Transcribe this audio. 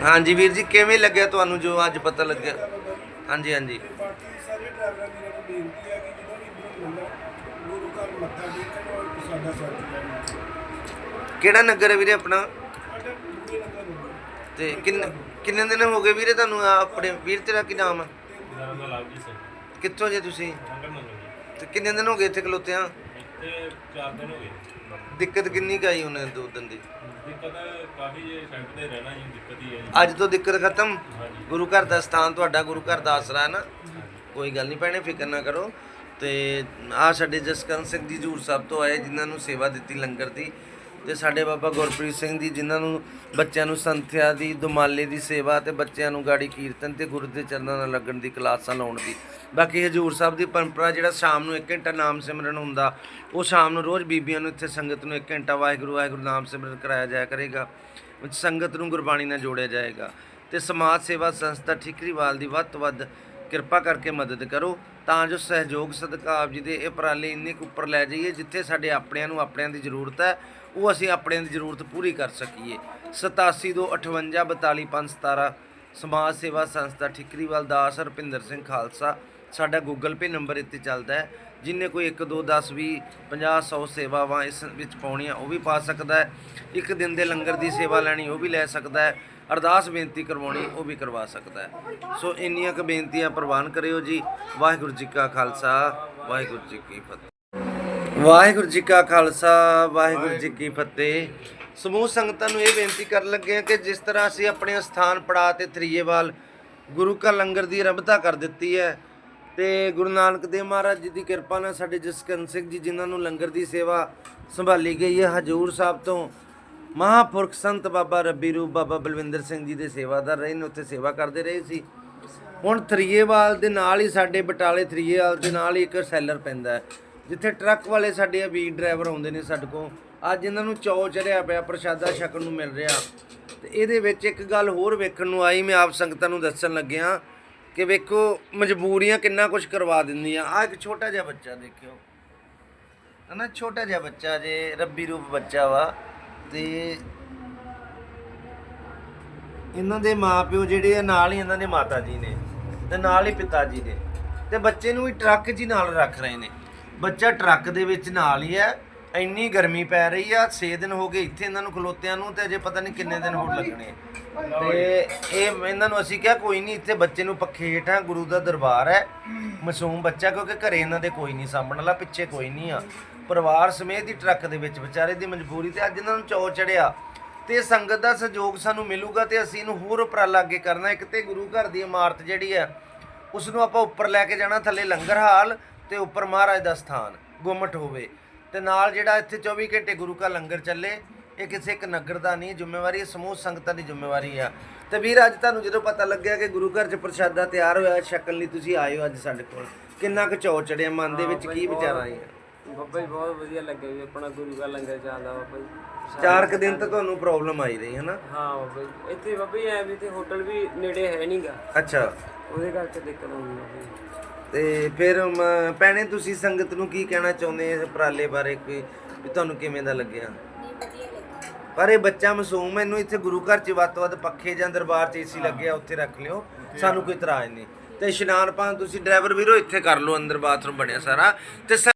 ਹਾਂਜੀ ਵੀਰ ਜੀ ਕਿਵੇਂ ਲੱਗਿਆ ਤੁਹਾਨੂੰ ਜੋ ਅੱਜ ਪਤਾ ਲੱਗਿਆ? ਹਾਂਜੀ ਹਾਂਜੀ। ਤੇ ਬਾਕੀ ਸਾਰੇ ਡਰਾਈਵਰਾਂ ਵੀਰਾਂ ਨੂੰ ਬੇਨਤੀ ਹੈ ਕਿ ਜਦੋਂ ਵੀ ਇੱਧਰੋਂ ਮਿਲਣਾ ਗੁਰੂ ਘਰ ਮੱਥਾ ਟੇਕਣ ਔਰ ਪ੍ਰਸਾਦਾ ਛਕ ਲੈਣ ਕਿਹੜਾ ਨਗਰ ਹੈ ਵੀਰੇ ਆਪਣਾ? ਸਾਡਾ ਨੂੰ ਤੇ ਕਿੰਨੇ ਕਿੰਨੇ ਦਿਨ ਹੋ ਗਏ ਵੀਰੇ ਤੁਹਾਨੂੰ ਆਹ ਆਪਣੇ? ਵੀਰ ਤੇਰਾ ਕੀ ਨਾਮ ਹੈ ਮੇਰਾ ਨਾਮ ਲਾਲਜੀ ਸਿੰਘ। ਕਿੱਥੋਂ ਜੇ ਤੁਸੀਂ? ਨੰਗਲ ਨੰਗਲ ਜੀ ਤੇ ਕਿੰਨੇ ਦਿਨ ਹੋ ਗਏ ਇੱਥੇ ਖਲੋਤੇ ਆ ਇੱਥੇ 4 ਦਿਨ ਹੋ ਗਏ। ਦਿੱਕਤ ਕਿੰਨੀ ਕੁ ਆਈ ਉਹਨੇ ਦੋ ਦਿਨ ਦੀ? ਦਿੱਕਤ ਕਾਫੀ ਜੇ ਸੜਕ ਤੇ ਰਹਿਣਾ ਜੀ ਦਿੱਕਤ ਹੀ ਹੈ ਜੀ ਅੱਜ ਤੋਂ ਦਿੱਕਤ ਖਤਮ? ਹਾਂਜੀ। ਗੁਰੂ ਘਰ ਦਾ ਸਥਾਨ ਤੁਹਾਡਾ ਗੁਰੂ ਘਰ ਦਾ ਆਸਰਾ ਹੈ ਨਾ? ਕੋਈ ਗੱਲ ਨਹੀਂ ਭੈਣੇ ਫਿਕਰ ਨਾ ਕਰੋ। ਤੇ ਆ ਸਾਡੇ ਜਸਕਰਨ ਸਿੰਘ ਜੀ ਹਜ਼ੂਰ ਸਾਹਿਬ ਤੋਂ ਆਏ ਜਿਨ੍ਹਾਂ ਨੂੰ ਸੇਵਾ ਦਿੱਤੀ ਲੰਗਰ ਦੀ। ਤੇ ਸਾਡੇ ਬਾਬਾ ਗੁਰਪ੍ਰੀਤ ਸਿੰਘ ਜੀ, ਜਿਨ੍ਹਾਂ ਨੂੰ ਬੱਚਿਆਂ ਨੂੰ ਸੰਥਿਆ ਦੀ, ਦੁਮਾਲੇ ਦੀ ਸੇਵਾ ਤੇ ਬੱਚਿਆਂ ਨੂੰ ਗਾੜੀ ਕੀਰਤਨ ਤੇ ਗੁਰੂ ਦੇ ਚਰਨਾਂ ਨਾਲ ਲੱਗਣ ਦੀ ਕਲਾਸਾਂ ਲਾਉਣ ਦੀ। ਬਾਕੀ ਹਜੂਰ ਸਾਹਿਬ ਦੀ ਪਰੰਪਰਾ ਜਿਹੜਾ ਸ਼ਾਮ ਨੂੰ 1 ਘੰਟਾ ਨਾਮ ਸਿਮਰਨ ਹੁੰਦਾ, ਉਹ ਸ਼ਾਮ ਨੂੰ ਰੋਜ਼ ਬੀਬੀਆਂ ਨੂੰ ਇੱਥੇ ਸੰਗਤ ਨੂੰ 1 ਘੰਟਾ ਵਾਹਿਗੁਰੂ ਵਾਹਿਗੁਰੂ ਨਾਮ ਸਿਮਰਨ ਕਰਾਇਆ ਜਾਇਆ ਕਰੇਗਾ, ਵਿੱਚ ਸੰਗਤ ਨੂੰ ਗੁਰਬਾਣੀ ਨਾਲ ਜੋੜਿਆ ਜਾਏਗਾ। ਤੇ ਸਮਾਜ ਸੇਵਾ ਸੰਸਥਾ ਠਿਕਰੀਵਾਲ ਦੀ ਵੱਧ ਤੋਂ ਵੱਧ ਕਿਰਪਾ ਕਰਕੇ ਮਦਦ ਕਰੋ। ਤਾਂ ਜੋ ਸਹਿਯੋਗ ਸਦਕਾ ਆਪ ਜੀ ਦੇ ਇਹ ਉਪਰਾਲੇ ਇੰਨੇ ਕੁ ਉੱਪਰ ਲੈ ਜਾਈਏ, ਜਿੱਥੇ ਸਾਡੇ ਆਪਣਿਆਂ ਨੂੰ ਆਪਣਿਆਂ ਦੀ ਜ਼ਰੂਰਤ ਹੈ, ਉਹ ਅਸੀਂ ਆਪਣਿਆਂ ਦੀ ਜ਼ਰੂਰਤ ਪੂਰੀ ਕਰ ਸਕੀਏ। 8728544517 ਸਮਾਜ ਸੇਵਾ ਸੰਸਥਾ ਠਿਕਰੀਵਾਲ ਦਾਸ ਹਰਪਿੰਦਰ ਸਿੰਘ ਖਾਲਸਾ ਸਾਡਾ ਗੂਗਲ ਪੇ ਨੰਬਰ ਇੱਥੇ ਚੱਲਦਾ ਹੈ, ਜਿੰਨੇ ਕੋਈ 1 2 10 20 50 100 ਸੇਵਾਵਾਂ ਇਸ ਵਿੱਚ ਪਾਉਣੀਆਂ, ਉਹ ਵੀ ਪਾ ਸਕਦਾ ਹੈ। ਇੱਕ ਦਿਨ ਦੇ ਲੰਗਰ ਦੀ ਸੇਵਾ ਲੈਣੀ, ਉਹ ਵੀ ਲੈ ਸਕਦਾ ਹੈ। ਅਰਦਾਸ ਬੇਨਤੀ ਕਰਵਾਉਣੀ, ਉਹ ਵੀ ਕਰਵਾ ਸਕਦਾ ਹੈ। ਸੋ ਇੰਨੀਆਂ ਕੁ ਬੇਨਤੀਆਂ ਪ੍ਰਵਾਨ ਕਰਿਓ ਜੀ। ਵਾਹਿਗੁਰੂ ਜੀ ਕਾ ਖਾਲਸਾ, ਵਾਹਿਗੁਰੂ ਜੀ ਕੀ ਫਤਿਹ। ਵਾਹਿਗੁਰੂ ਜੀ ਕਾ ਖਾਲਸਾ, ਵਾਹਿਗੁਰੂ ਜੀ ਕੀ ਫਤਿਹ। ਸਮੂਹ ਸੰਗਤਾਂ ਨੂੰ ਇਹ ਬੇਨਤੀ ਕਰਨ ਲੱਗੇ ਹਾਂ ਕਿ ਜਿਸ ਤਰ੍ਹਾਂ ਅਸੀਂ ਆਪਣੇ ਸਥਾਨ ਪੜਾ ਤੇ ਥਰੀਏਵਾਲ ਗੁਰੂ ਕਾ ਲੰਗਰ ਦੀ ਆਰੰਭਤਾ ਕਰ ਦਿੱਤੀ ਹੈ ਤੇ ਗੁਰੂ ਨਾਨਕ ਦੇਵ ਮਹਾਰਾਜ ਜੀ ਦੀ ਕਿਰਪਾ ਨਾਲ ਸਾਡੇ ਜਸਕਰਨ ਸਿੰਘ ਜੀ, ਜਿਨ੍ਹਾਂ ਨੂੰ ਲੰਗਰ ਦੀ ਸੇਵਾ ਸੰਭਾਲੀ ਗਈ ਹੈ, ਹਜੂਰ ਸਾਹਿਬ ਤੋਂ ਮਹਾਪੁਰਖ ਸੰਤ ਬਾਬਾ ਰੱਬੀ ਰੂਪ ਬਾਬਾ ਬਲਵਿੰਦਰ ਸਿੰਘ ਜੀ ਦੇ ਸੇਵਾਦਾਰ ਰਹੇ ਨੇ, ਉੱਥੇ ਸੇਵਾ ਕਰਦੇ ਰਹੇ ਸੀ। ਹੁਣ ਥਰੀਏਵਾਲ ਦੇ ਨਾਲ ਹੀ ਸਾਡੇ ਬਟਾਲੇ ਥਰੀਏਵਾਲ ਦੇ ਨਾਲ ਹੀ ਇੱਕ ਸੈਲਰ ਪੈਂਦਾ ਹੈ, ਜਿੱਥੇ ਟਰੱਕ ਵਾਲੇ ਸਾਡੇ ਅਬੀਰ ਡਰਾਈਵਰ ਆਉਂਦੇ ਨੇ ਸਾਡੇ ਕੋਲ। ਅੱਜ ਇਹਨਾਂ ਨੂੰ ਚੌ ਚੜਿਆ ਪਿਆ, ਪ੍ਰਸ਼ਾਦਾ ਛਕਣ ਨੂੰ ਮਿਲ ਰਿਹਾ। ਤੇ ਇਹਦੇ ਵਿੱਚ ਇੱਕ ਗੱਲ ਹੋਰ ਵੇਖਣ ਨੂੰ ਆਈ, ਮੈਂ ਆਪ ਸੰਗਤਾਂ ਨੂੰ ਦੱਸਣ ਲੱਗਿਆ। ਕਿ ਵੇਖੋ ਮਜਬੂਰੀਆਂ ਕਿੰਨਾ ਕੁਝ ਕਰਵਾ ਦਿੰਦੀਆਂ। ਆ ਇੱਕ ਛੋਟਾ ਜਿਹਾ ਬੱਚਾ ਦੇਖਿਓ। ਹਨਾ, ਛੋਟਾ ਜਿਹਾ ਬੱਚਾ ਜੇ, ਰੱਬੀ ਰੂਪ ਬੱਚਾ ਵਾ। ਤੇ ਇਹਨਾਂ ਦੇ ਮਾਪਿਓ ਜਿਹੜੇ ਆ, ਨਾਲ ਹੀ ਇਹਨਾਂ ਦੇ ਮਾਤਾ ਜੀ ਨੇ ਤੇ ਨਾਲ ਹੀ ਪਿਤਾ ਜੀ ਨੇ। ਤੇ ਬੱਚੇ ਨੂੰ ਵੀ ਟਰੱਕ ਜੀ ਨਾਲ ਰੱਖ ਰਹੇ ਨੇ। ਬੱਚਾ ਟਰੱਕ ਦੇ ਵਿੱਚ ਨਾਲ ਹੀ ਹੈ। ਇੰਨੀ ਗਰਮੀ ਪੈ ਰਹੀ ਆ 6 ਦਿਨ ਹੋ ਗਏ ਇੱਥੇ ਇਹਨਾਂ ਨੂੰ ਖਲੋਤਿਆਂ ਨੂੰ ਤੇ ਅਜੇ ਪਤਾ ਨਹੀਂ ਕਿੰਨੇ ਦਿਨ ਹੋਰ ਲੱਗਣੇ। ਤੇ ਇਹ ਇਹਨਾਂ ਨੂੰ ਅਸੀਂ ਕਿਹਾ ਕੋਈ ਨਹੀਂ, ਇੱਥੇ ਬੱਚੇ ਨੂੰ ਪੱਖੇ ਹੇਠਾਂ ਗੁਰੂ ਦਾ ਦਰਬਾਰ ਹੈ, ਮਾਸੂਮ ਬੱਚਾ, ਕਿਉਂਕਿ ਘਰੇ ਇਹਨਾਂ ਦੇ ਕੋਈ ਨਹੀਂ, ਸਾਂਭਣ ਵਾਲਾ ਪਿੱਛੇ ਕੋਈ ਨਹੀਂ ਆ। ਪਰਿਵਾਰ ਸਮੇਤ ਹੀ ਟਰੱਕ ਦੇ ਵਿੱਚ ਵਿਚਾਰੇ ਦੀ ਮਜਬੂਰੀ ਤੇ ਅੱਜ ਇਹਨਾਂ ਨੂੰ ਚੌ ਚੜਿਆ। ਤੇ ਸੰਗਤ ਦਾ ਸਹਿਯੋਗ ਸਾਨੂੰ ਮਿਲੂਗਾ ਤੇ ਅਸੀਂ ਇਹਨੂੰ ਹੋਰ ਉਪਰਾਲਾ ਅੱਗੇ ਕਰਨਾ। ਇੱਕ ਤੇ ਗੁਰੂ ਘਰ ਦੀ ਇਮਾਰਤ ਜਿਹੜੀ ਹੈ ਉਸ ਨੂੰ ਆਪਾਂ ਉੱਪਰ ਲੈ ਕੇ ਜਾਣਾ, ਥੱਲੇ ਲੰਗਰ ਹਾਲ ਤੇ ਉੱਪਰ ਮਹਾਰਾਜ ਦਾ ਸਥਾਨ, ਗੁੰਮਟ ਹੋਵੇ। ਤੇ ਨਾਲ ਜਿਹੜਾ ਇੱਥੇ 24 ਘੰਟੇ ਗੁਰੂ ਕਾ ਲੰਗਰ ਚੱਲੇ ਇਹ ਕਿਸੇ ਇੱਕ ਨਗਰ ਦਾ ਨਹੀਂ ਜ਼ਿੰਮੇਵਾਰੀ ਇਹ ਸਮੂਹ ਸੰਗਤਾਂ ਦੀ ਜ਼ਿੰਮੇਵਾਰੀ ਆ। ਤੇ ਵੀਰ ਅੱਜ ਤੁਹਾਨੂੰ ਜਦੋਂ ਪਤਾ ਲੱਗਿਆ ਕਿ ਗੁਰੂ ਘਰ 'ਚ ਪ੍ਰਸ਼ਾਦਾ ਤਿਆਰ ਹੋਇਆ ਛਕਣ ਲਈ ਤੁਸੀਂ ਆਏ ਹੋ ਅੱਜ ਸਾਡੇ ਕੋਲ। ਕਿੰਨਾ ਕੁ ਚੌ ਚੜਿਆ ਮਨ ਦੇ ਵਿੱਚ ਕੀ ਵਿਚਾਰ ਆਏ ਆ? ਬਾਬਾ ਜੀ ਬਹੁਤ ਵਧੀਆ ਲੱਗਿਆ ਵੀ ਆਪਣਾ ਗੁਰੂ ਦਾ ਲੰਗਰ ਚੱਲਦਾ ਬਾਬਾ ਜੀ। ਚਾਰ ਕੁ ਦਿਨ ਤਾਂ ਤੁਹਾਨੂੰ ਪ੍ਰੋਬਲਮ ਆਈ ਰਹੀ ਹੈ ਨਾ? ਹਾਂ ਬਾਬਾ ਜੀ ਇੱਥੇ ਬਾਬਾ ਜੀ ਐ ਵੀ ਤੇ ਹੋਟਲ ਵੀ ਨੇੜੇ ਹੈ ਨਹੀਂਗਾ। ਅੱਛਾ। ਉਹਦੇ ਕਰਕੇ ਦਿੱਕਤ ਆਉਂਦੀ ਬਾਬਾ ਜੀ। ਤੇ ਫਿਰ ਮ- ਭੈਣੇ ਤੁਸੀਂ ਸੰਗਤ ਨੂੰ ਕੀ ਕਹਿਣਾ ਚਾਹੁੰਦੇ ਇਸ ਉਪਰਾਲੇ ਬਾਰੇ? ਕੋਈ ਵੀ ਤੁਹਾਨੂੰ ਕਿਵੇਂ ਦਾ ਲੱਗਿਆ? ਪਰ ਇਹ ਬੱਚਾ ਮਾਸੂਮ ਹੈ, ਇਹਨੂੰ ਇੱਥੇ ਗੁਰੂ ਘਰ 'ਚ ਵੱਧ ਤੋਂ ਵੱਧ ਪੱਖੇ ਜਾਂ ਦਰਬਾਰ 'ਚ ਏਸੀ ਲੱਗਿਆ ਉੱਥੇ ਰੱਖ ਲਿਓ। ਸਾਨੂੰ ਕੋਈ ਇਤਰਾਜ਼ ਨਹੀਂ। ਤੇ ਇਸ਼ਨਾਨ ਪਾਣ ਤੁਸੀਂ ਡਰਾਈਵਰ ਵੀਰੋ ਇੱਥੇ ਕਰ ਲਓ ਅੰਦਰ ਬਾਥਰੂਮ ਬਣਿਆ ਸਾਰਾ। ਤੇ ਸ-